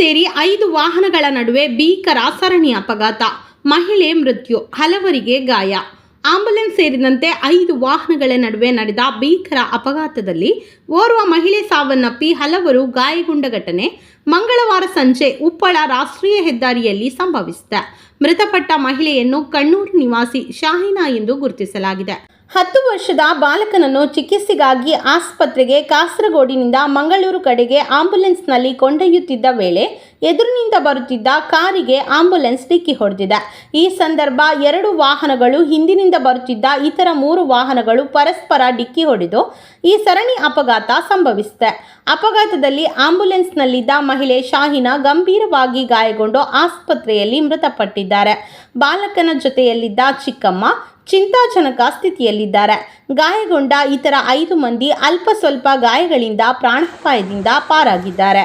ಸೇರಿ ಐದು ವಾಹನಗಳ ನಡುವೆ ಭೀಕರ ಸರಣಿ ಅಪಘಾತ. ಮಹಿಳೆ ಮೃತ್ಯು. ಹಲವರಿಗೆ ಗಾಯ. ಆಂಬುಲೆನ್ಸ್ ಸೇರಿದಂತೆ ಐದು ವಾಹನಗಳ ನಡುವೆ ನಡೆದ ಭೀಕರ ಅಪಘಾತದಲ್ಲಿ ಓರ್ವ ಮಹಿಳೆ ಸಾವನ್ನಪ್ಪಿ ಹಲವರು ಗಾಯಗೊಂಡ ಘಟನೆ ಮಂಗಳವಾರ ಸಂಜೆ ಉಪ್ಪಳ ರಾಷ್ಟ್ರೀಯ ಹೆದ್ದಾರಿಯಲ್ಲಿ ಸಂಭವಿಸಿದೆ. ಮೃತಪಟ್ಟ ಮಹಿಳೆಯನ್ನು ಕಣ್ಣೂರು ನಿವಾಸಿ ಶಾಹಿನಾ ಎಂದು ಗುರುತಿಸಲಾಗಿದೆ. ಹತ್ತು ವರ್ಷದ ಬಾಲಕನನ್ನು ಚಿಕಿತ್ಸೆಗಾಗಿ ಆಸ್ಪತ್ರೆಗೆ ಕಾಸರಗೋಡಿನಿಂದ ಮಂಗಳೂರು ಕಡೆಗೆ ಆಂಬ್ಯುಲೆನ್ಸ್ನಲ್ಲಿ ಕೊಂಡೊಯ್ಯುತ್ತಿದ್ದ ವೇಳೆ ಎದುರಿನಿಂದ ಬರುತ್ತಿದ್ದ ಕಾರಿಗೆ ಆಂಬ್ಯುಲೆನ್ಸ್ ಡಿಕ್ಕಿ ಹೊಡೆದಿದೆ. ಈ ಸಂದರ್ಭ ಎರಡು ವಾಹನಗಳು, ಹಿಂದಿನಿಂದ ಬರುತ್ತಿದ್ದ ಇತರ ಮೂರು ವಾಹನಗಳು ಪರಸ್ಪರ ಡಿಕ್ಕಿ ಹೊಡೆದು ಈ ಸರಣಿ ಅಪಘಾತ ಸಂಭವಿಸಿದೆ. ಅಪಘಾತದಲ್ಲಿ ಆಂಬ್ಯುಲೆನ್ಸ್ನಲ್ಲಿದ್ದ ಮಹಿಳೆ ಶಾಹಿನ ಗಂಭೀರವಾಗಿ ಗಾಯಗೊಂಡು ಆಸ್ಪತ್ರೆಯಲ್ಲಿ ಮೃತಪಟ್ಟಿದ್ದಾರೆ. ಬಾಲಕನ ಜೊತೆಯಲ್ಲಿದ್ದ ಚಿಕ್ಕಮ್ಮ ಚಿಂತಾಜನಕ ಸ್ಥಿತಿಯಲ್ಲಿದ್ದಾರೆ. ಗಾಯಗೊಂಡ ಇತರ ಐದು ಮಂದಿ ಅಲ್ಪ ಸ್ವಲ್ಪ ಗಾಯಗಳಿಂದ ಪ್ರಾಣಾಪಾಯದಿಂದ ಪಾರಾಗಿದ್ದಾರೆ.